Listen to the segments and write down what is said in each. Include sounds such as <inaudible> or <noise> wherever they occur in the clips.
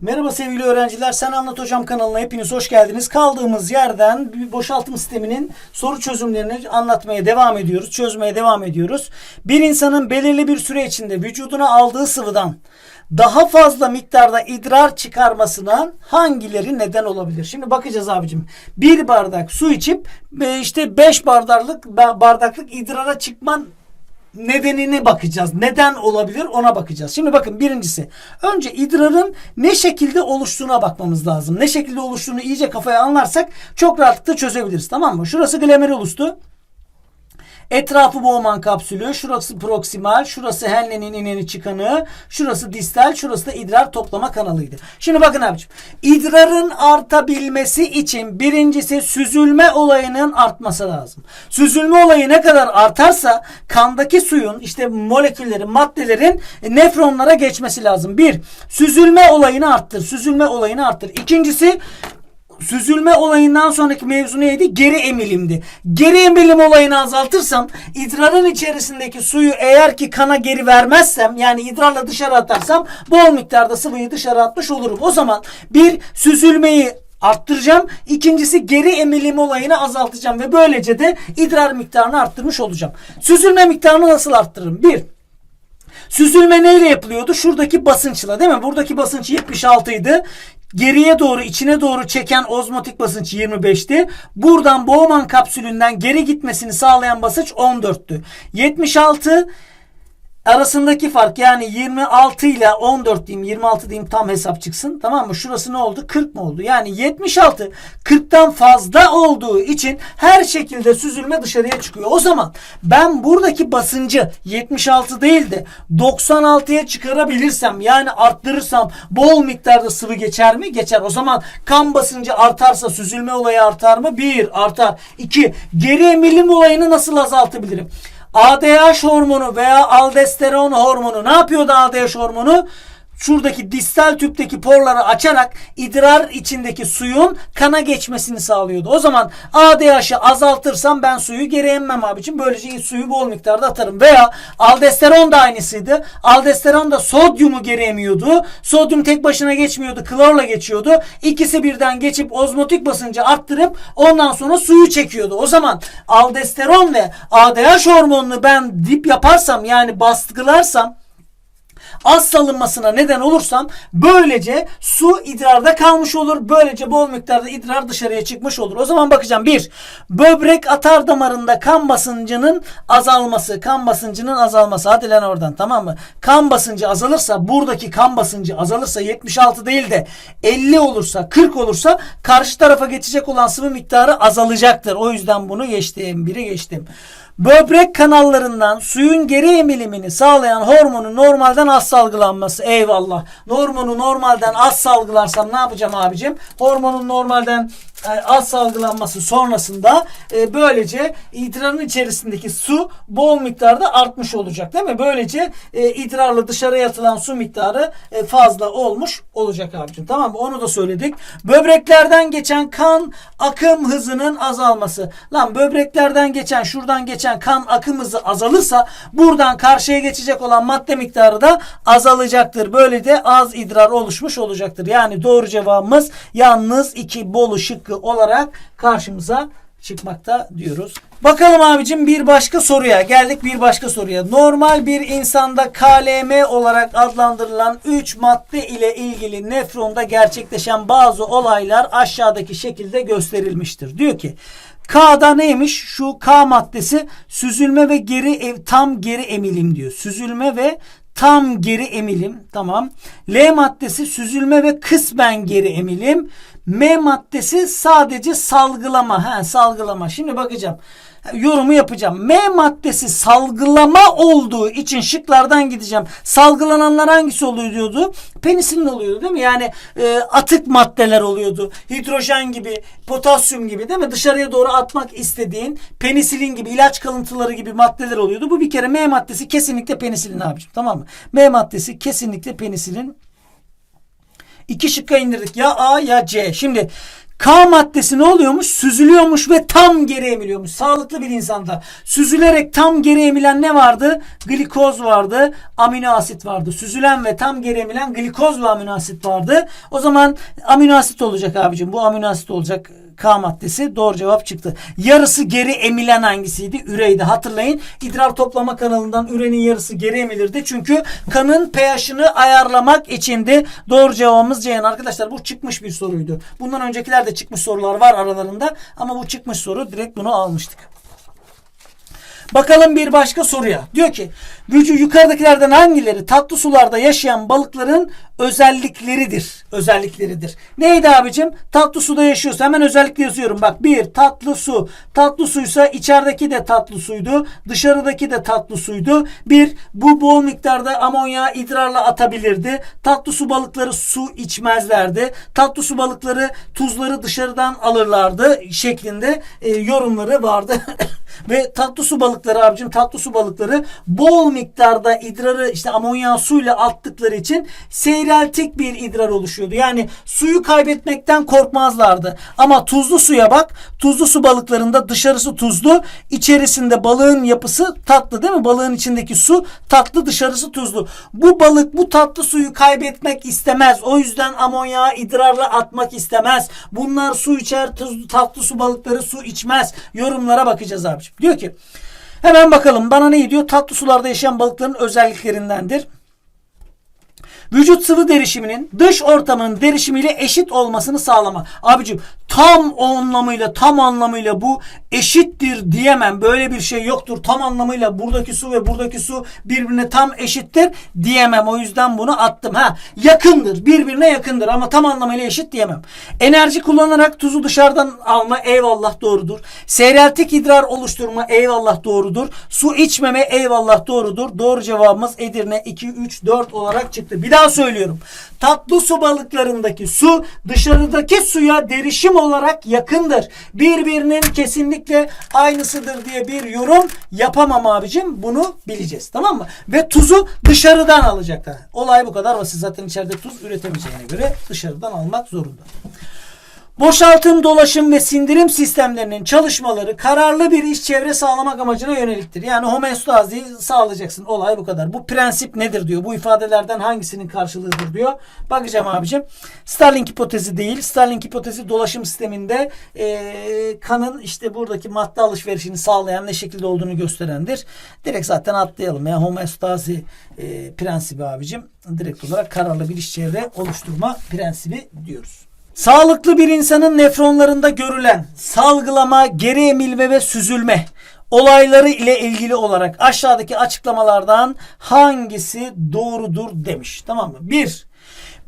Merhaba sevgili öğrenciler. Sen Anlat Hocam kanalına hepiniz hoş geldiniz. Kaldığımız yerden bir boşaltım sisteminin soru çözümlerini anlatmaya devam ediyoruz. Çözmeye devam ediyoruz. Bir insanın belirli bir süre içinde vücuduna aldığı sıvıdan daha fazla miktarda idrar çıkarmasına hangileri neden olabilir? Şimdi bakacağız abicim. Bir bardak su içip e, işte 5 bardaklık bardaklık idrara çıkman nedenine bakacağız. Neden olabilir ona bakacağız. Şimdi bakın birincisi önce idrarın ne şekilde oluştuğuna bakmamız lazım. Ne şekilde oluştuğunu iyice kafaya anlarsak çok rahatlıkla çözebiliriz. Tamam mı? Şurası glomerulus'tu. Etrafı Bowman kapsülü, şurası proksimal, şurası Henle'nin ineni çıkanı, şurası distal, şurası da idrar toplama kanalıydı. Şimdi bakın abicim. İdrarın artabilmesi için birincisi süzülme olayının artması lazım. Süzülme olayı ne kadar artarsa kandaki suyun işte moleküllerin, maddelerin nefronlara geçmesi lazım. Bir, süzülme olayını arttır. Süzülme olayını arttır. İkincisi süzülme olayından sonraki mevzu neydi? Geri emilimdi. Geri emilim olayını azaltırsam idrarın içerisindeki suyu eğer ki kana geri vermezsem yani idrarla dışarı atarsam bol miktarda sıvıyı dışarı atmış olurum. O zaman bir süzülmeyi arttıracağım. İkincisi geri emilim olayını azaltacağım ve böylece de idrar miktarını arttırmış olacağım. Süzülme miktarını nasıl arttırırım? Bir, Süzülme neyle yapılıyordu? Şuradaki basınçla değil mi? Buradaki basınç 76 idi. Geriye doğru içine doğru çeken ozmotik basınç 25'ti. Buradan Bowman kapsülünden geri gitmesini sağlayan basınç 14'tü. 76 arasındaki fark yani 26 ile 14 diyeyim 26 diyeyim tam hesap çıksın tamam mı? Şurası ne oldu? 40 mı oldu? Yani 76 40'tan fazla olduğu için her şekilde süzülme dışarıya çıkıyor. O zaman ben buradaki basıncı 76 değil de 96'ya çıkarabilirsem yani arttırırsam bol miktarda sıvı geçer mi? Geçer. O zaman kan basıncı artarsa süzülme olayı artar mı? 1 artar. 2 geri emilim olayını nasıl azaltabilirim? ADH hormonu veya aldosteron hormonu ne yapıyordu ADH hormonu? Şuradaki distal tüpteki porları açarak idrar içindeki suyun kana geçmesini sağlıyordu. O zaman ADH'ı azaltırsam ben suyu geri emmem abicim. Böylece suyu bol miktarda atarım. Veya aldosteron da aynısıydı. Aldosteron da sodyumu geri emiyordu. Sodyum tek başına geçmiyordu. Klorla geçiyordu. İkisi birden geçip ozmotik basıncı arttırıp ondan sonra suyu çekiyordu. O zaman aldosteron ve ADH hormonunu ben dip yaparsam yani baskılarsam az salınmasına neden olursam böylece su idrarda kalmış olur. Böylece bol miktarda idrar dışarıya çıkmış olur. O zaman bakacağım. Bir, böbrek atar damarında kan basıncının azalması. Kan basıncının azalması. Hadi lan oradan tamam mı? Kan basıncı azalırsa buradaki kan basıncı azalırsa 76 değil de 50 olursa 40 olursa karşı tarafa geçecek olan sıvı miktarı azalacaktır. O yüzden bunu geçtim. Biri geçtim. Böbrek kanallarından suyun geri emilimini sağlayan hormonun normalden az salgılanması. Eyvallah. Hormonu normalden az salgılarsam ne yapacağım abicim? Hormonun normalden e, az salgılanması sonrasında e, böylece idrarın içerisindeki su bol miktarda artmış olacak değil mi? Böylece e, idrarla dışarıya atılan su miktarı e, fazla olmuş olacak abicim. Tamam mı? Onu da söyledik. Böbreklerden geçen kan akım hızının azalması. Lan böbreklerden geçen şuradan geçen kan akım hızı azalırsa buradan karşıya geçecek olan madde miktarı da azalacaktır. Böyle de az idrar oluşmuş olacaktır. Yani doğru cevabımız yalnız iki bolu şık şıkkı olarak karşımıza çıkmakta diyoruz. Bakalım abicim bir başka soruya geldik bir başka soruya. Normal bir insanda KLM olarak adlandırılan 3 madde ile ilgili nefronda gerçekleşen bazı olaylar aşağıdaki şekilde gösterilmiştir. Diyor ki K'da neymiş? Şu K maddesi süzülme ve geri ev, tam geri emilim diyor. Süzülme ve tam geri emilim. Tamam. L maddesi süzülme ve kısmen geri emilim. M maddesi sadece salgılama. Ha, salgılama. Şimdi bakacağım. Yorumu yapacağım. M maddesi salgılama olduğu için şıklardan gideceğim. Salgılananlar hangisi oluyordu? Penisilin oluyordu değil mi? Yani e, atık maddeler oluyordu. Hidrojen gibi, potasyum gibi değil mi? Dışarıya doğru atmak istediğin penisilin gibi, ilaç kalıntıları gibi maddeler oluyordu. Bu bir kere M maddesi kesinlikle penisilin abicim. Tamam mı? M maddesi kesinlikle penisilin İki şıkka indirdik. Ya A ya C. Şimdi K maddesi ne oluyormuş? Süzülüyormuş ve tam geri emiliyormuş. Sağlıklı bir insanda süzülerek tam geri emilen ne vardı? Glikoz vardı, amino asit vardı. Süzülen ve tam geri emilen glikoz ve amino asit vardı. O zaman amino asit olacak abicim. Bu amino asit olacak. K maddesi doğru cevap çıktı. Yarısı geri emilen hangisiydi? Üreydi. Hatırlayın idrar toplama kanalından ürenin yarısı geri emilirdi. Çünkü kanın pH'ını ayarlamak içindi. Doğru cevabımız Ceyhan. Arkadaşlar bu çıkmış bir soruydu. Bundan öncekiler de çıkmış sorular var aralarında. Ama bu çıkmış soru direkt bunu almıştık. Bakalım bir başka soruya. Diyor ki vücu yukarıdakilerden hangileri tatlı sularda yaşayan balıkların özellikleridir? Özellikleridir. Neydi abicim? Tatlı suda yaşıyorsa hemen özellikle yazıyorum. Bak bir tatlı su. Tatlı suysa içerideki de tatlı suydu. Dışarıdaki de tatlı suydu. Bir bu bol miktarda amonya idrarla atabilirdi. Tatlı su balıkları su içmezlerdi. Tatlı su balıkları tuzları dışarıdan alırlardı şeklinde e, yorumları vardı. <laughs> Ve tatlı su balıkları abicim tatlı su balıkları bol miktarda idrarı işte amonyak suyla attıkları için seyreltik bir idrar oluşuyordu. Yani suyu kaybetmekten korkmazlardı. Ama tuzlu suya bak. Tuzlu su balıklarında dışarısı tuzlu, içerisinde balığın yapısı tatlı değil mi? Balığın içindeki su tatlı, dışarısı tuzlu. Bu balık bu tatlı suyu kaybetmek istemez. O yüzden amonyağı idrarla atmak istemez. Bunlar su içer, tuzlu, tatlı su balıkları su içmez. Yorumlara bakacağız abiciğim. Diyor ki hemen bakalım bana ne diyor? Tatlı sularda yaşayan balıkların özelliklerindendir. Vücut sıvı derişiminin dış ortamın derişimiyle eşit olmasını sağlama. Abicim tam o anlamıyla tam anlamıyla bu eşittir diyemem. Böyle bir şey yoktur. Tam anlamıyla buradaki su ve buradaki su birbirine tam eşittir diyemem. O yüzden bunu attım. Ha yakındır. Birbirine yakındır ama tam anlamıyla eşit diyemem. Enerji kullanarak tuzu dışarıdan alma eyvallah doğrudur. Seyreltik idrar oluşturma eyvallah doğrudur. Su içmeme eyvallah doğrudur. Doğru cevabımız Edirne 2 3 4 olarak çıktı. Bir daha söylüyorum. Tatlı su balıklarındaki su dışarıdaki suya derişim olarak yakındır. Birbirinin kesinlikle aynısıdır diye bir yorum yapamam abicim. Bunu bileceğiz. Tamam mı? Ve tuzu dışarıdan alacaklar. Olay bu kadar basit. Zaten içeride tuz üretemeyeceğine göre dışarıdan almak zorunda. Boşaltım, dolaşım ve sindirim sistemlerinin çalışmaları kararlı bir iş çevre sağlamak amacına yöneliktir. Yani homeostaziyi sağlayacaksın. Olay bu kadar. Bu prensip nedir diyor. Bu ifadelerden hangisinin karşılığıdır diyor. Bakacağım abicim. Starling hipotezi değil. Starling hipotezi dolaşım sisteminde e, kanın işte buradaki madde alışverişini sağlayan ne şekilde olduğunu gösterendir. Direkt zaten atlayalım. Ya homeostazi e, prensibi abicim. Direkt olarak kararlı bir iş çevre oluşturma prensibi diyoruz. Sağlıklı bir insanın nefronlarında görülen salgılama, geri emilme ve süzülme olayları ile ilgili olarak aşağıdaki açıklamalardan hangisi doğrudur demiş. Tamam mı? 1.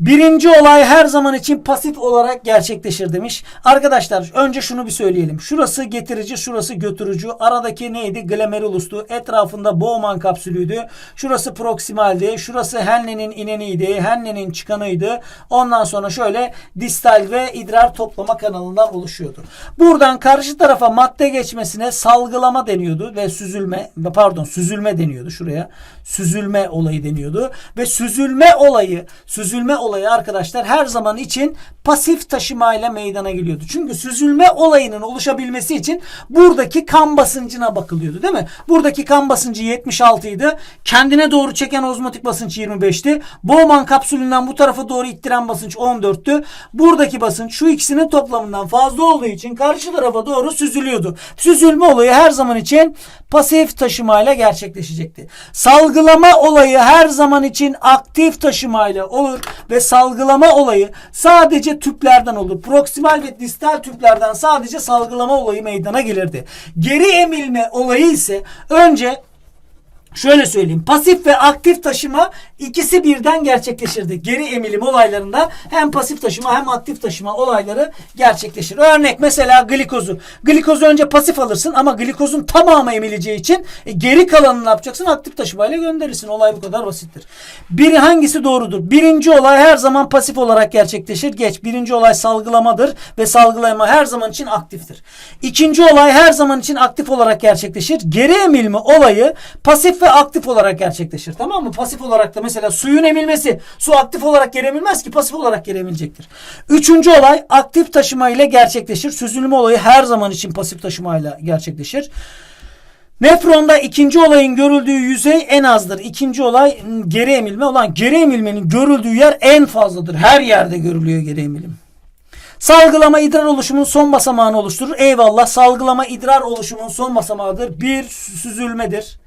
Birinci olay her zaman için pasif olarak gerçekleşir demiş. Arkadaşlar önce şunu bir söyleyelim. Şurası getirici, şurası götürücü. Aradaki neydi? Glomerulustu. Etrafında Bowman kapsülüydü. Şurası proksimaldi. Şurası Henle'nin ineniydi. Henle'nin çıkanıydı. Ondan sonra şöyle distal ve idrar toplama kanalından oluşuyordu. Buradan karşı tarafa madde geçmesine salgılama deniyordu ve süzülme pardon süzülme deniyordu şuraya. Süzülme olayı deniyordu ve süzülme olayı süzülme olayı arkadaşlar her zaman için pasif taşımayla meydana geliyordu. Çünkü süzülme olayının oluşabilmesi için buradaki kan basıncına bakılıyordu değil mi? Buradaki kan basıncı 76 idi. Kendine doğru çeken ozmotik basınç 25'ti. Bowman kapsülünden bu tarafa doğru ittiren basınç 14'tü. Buradaki basınç şu ikisinin toplamından fazla olduğu için karşı tarafa doğru süzülüyordu. Süzülme olayı her zaman için pasif taşımayla gerçekleşecekti. Salgılama olayı her zaman için aktif taşımayla olur ve salgılama olayı sadece tüplerden olur. Proksimal ve distal tüplerden sadece salgılama olayı meydana gelirdi. Geri emilme olayı ise önce Şöyle söyleyeyim. Pasif ve aktif taşıma ikisi birden gerçekleşirdi. Geri emilim olaylarında hem pasif taşıma hem aktif taşıma olayları gerçekleşir. Örnek mesela glikozu. Glikozu önce pasif alırsın ama glikozun tamamı emileceği için e, geri kalanını ne yapacaksın? Aktif taşımayla gönderirsin. Olay bu kadar basittir. Biri hangisi doğrudur? Birinci olay her zaman pasif olarak gerçekleşir. Geç. Birinci olay salgılamadır ve salgılama her zaman için aktiftir. İkinci olay her zaman için aktif olarak gerçekleşir. Geri emilme olayı pasif ve aktif olarak gerçekleşir. Tamam mı? Pasif olarak da mesela suyun emilmesi. Su aktif olarak geri emilmez ki pasif olarak geri emilecektir. Üçüncü olay aktif taşıma ile gerçekleşir. Süzülme olayı her zaman için pasif taşımayla gerçekleşir. Nefronda ikinci olayın görüldüğü yüzey en azdır. İkinci olay m, geri emilme. Olan geri emilmenin görüldüğü yer en fazladır. Her yerde görülüyor geri emilim. Salgılama idrar oluşumunun son basamağını oluşturur. Eyvallah salgılama idrar oluşumunun son basamağıdır. Bir süzülmedir.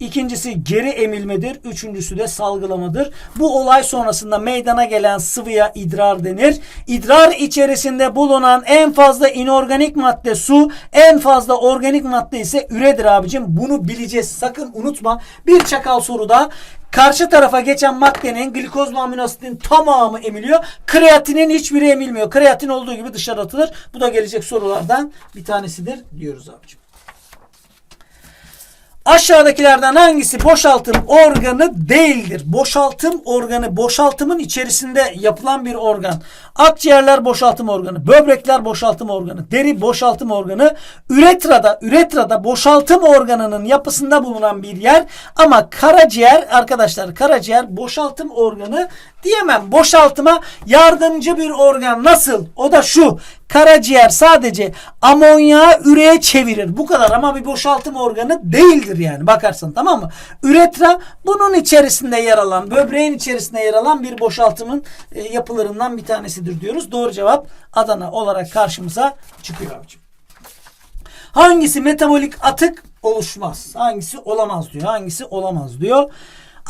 İkincisi geri emilmedir. Üçüncüsü de salgılamadır. Bu olay sonrasında meydana gelen sıvıya idrar denir. İdrar içerisinde bulunan en fazla inorganik madde su, en fazla organik madde ise üredir abicim. Bunu bileceğiz. Sakın unutma. Bir çakal soruda Karşı tarafa geçen maddenin glikoz ve amino asitin tamamı emiliyor. Kreatinin hiçbiri emilmiyor. Kreatin olduğu gibi dışarı atılır. Bu da gelecek sorulardan bir tanesidir diyoruz abicim. Aşağıdakilerden hangisi boşaltım organı değildir? Boşaltım organı, boşaltımın içerisinde yapılan bir organ. Akciğerler boşaltım organı, böbrekler boşaltım organı, deri boşaltım organı, üretrada, üretrada boşaltım organının yapısında bulunan bir yer. Ama karaciğer arkadaşlar, karaciğer boşaltım organı diyemem. Boşaltıma yardımcı bir organ. Nasıl? O da şu. Karaciğer sadece amonyağı üreye çevirir. Bu kadar ama bir boşaltım organı değildir yani bakarsan tamam mı? Üretra bunun içerisinde yer alan, böbreğin içerisinde yer alan bir boşaltımın e, yapılarından bir tanesidir diyoruz. Doğru cevap Adana olarak karşımıza çıkıyor abicim. Hangisi metabolik atık oluşmaz? Hangisi olamaz diyor. Hangisi olamaz diyor.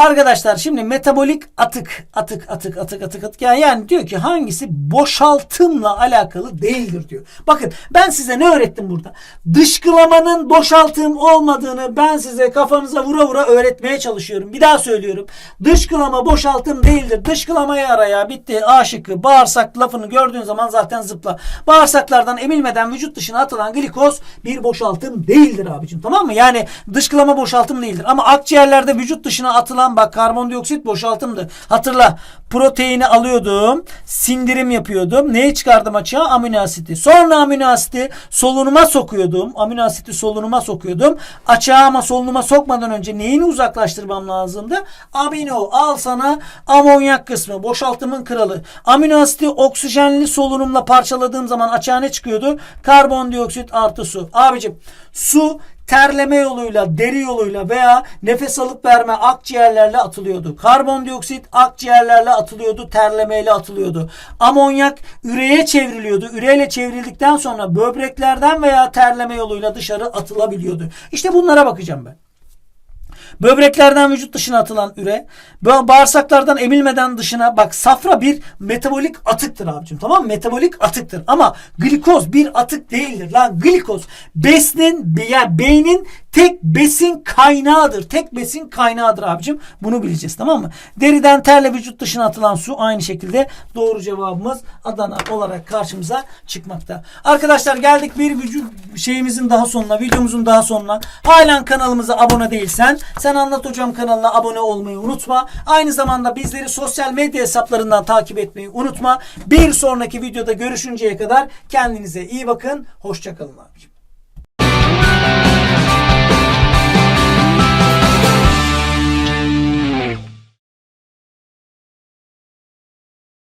Arkadaşlar şimdi metabolik atık, atık, atık, atık, atık, atık. Yani, yani diyor ki hangisi boşaltımla alakalı değildir diyor. Bakın ben size ne öğrettim burada? Dışkılamanın boşaltım olmadığını ben size kafanıza vura vura öğretmeye çalışıyorum. Bir daha söylüyorum. Dışkılama boşaltım değildir. Dışkılamayı araya bitti. A şıkkı, bağırsak lafını gördüğün zaman zaten zıpla. Bağırsaklardan emilmeden vücut dışına atılan glikoz bir boşaltım değildir abicim. Tamam mı? Yani dışkılama boşaltım değildir. Ama akciğerlerde vücut dışına atılan bak karbondioksit boşaltımdı. Hatırla proteini alıyordum. Sindirim yapıyordum. Neyi çıkardım açığa? Amino asiti. Sonra amino asiti solunuma sokuyordum. Amino asiti solunuma sokuyordum. Açığa ama solunuma sokmadan önce neyini uzaklaştırmam lazımdı? Amino. Al sana amonyak kısmı. Boşaltımın kralı. Amino asiti oksijenli solunumla parçaladığım zaman açığa ne çıkıyordu? Karbondioksit artı su. Abicim su terleme yoluyla, deri yoluyla veya nefes alıp verme akciğerlerle atılıyordu. Karbondioksit akciğerlerle atılıyordu, terlemeyle atılıyordu. Amonyak üreye çevriliyordu. Üreyle çevrildikten sonra böbreklerden veya terleme yoluyla dışarı atılabiliyordu. İşte bunlara bakacağım ben. Böbreklerden vücut dışına atılan üre, ba- bağırsaklardan emilmeden dışına bak safra bir metabolik atıktır abicim tamam mı? Metabolik atıktır ama glikoz bir atık değildir lan glikoz besnin yani beynin tek besin kaynağıdır. Tek besin kaynağıdır abicim. Bunu bileceğiz tamam mı? Deriden terle vücut dışına atılan su aynı şekilde doğru cevabımız Adana olarak karşımıza çıkmakta. Arkadaşlar geldik bir vücut şeyimizin daha sonuna, videomuzun daha sonuna. Halen kanalımıza abone değilsen sen Anlat Hocam kanalına abone olmayı unutma. Aynı zamanda bizleri sosyal medya hesaplarından takip etmeyi unutma. Bir sonraki videoda görüşünceye kadar kendinize iyi bakın. Hoşçakalın abicim.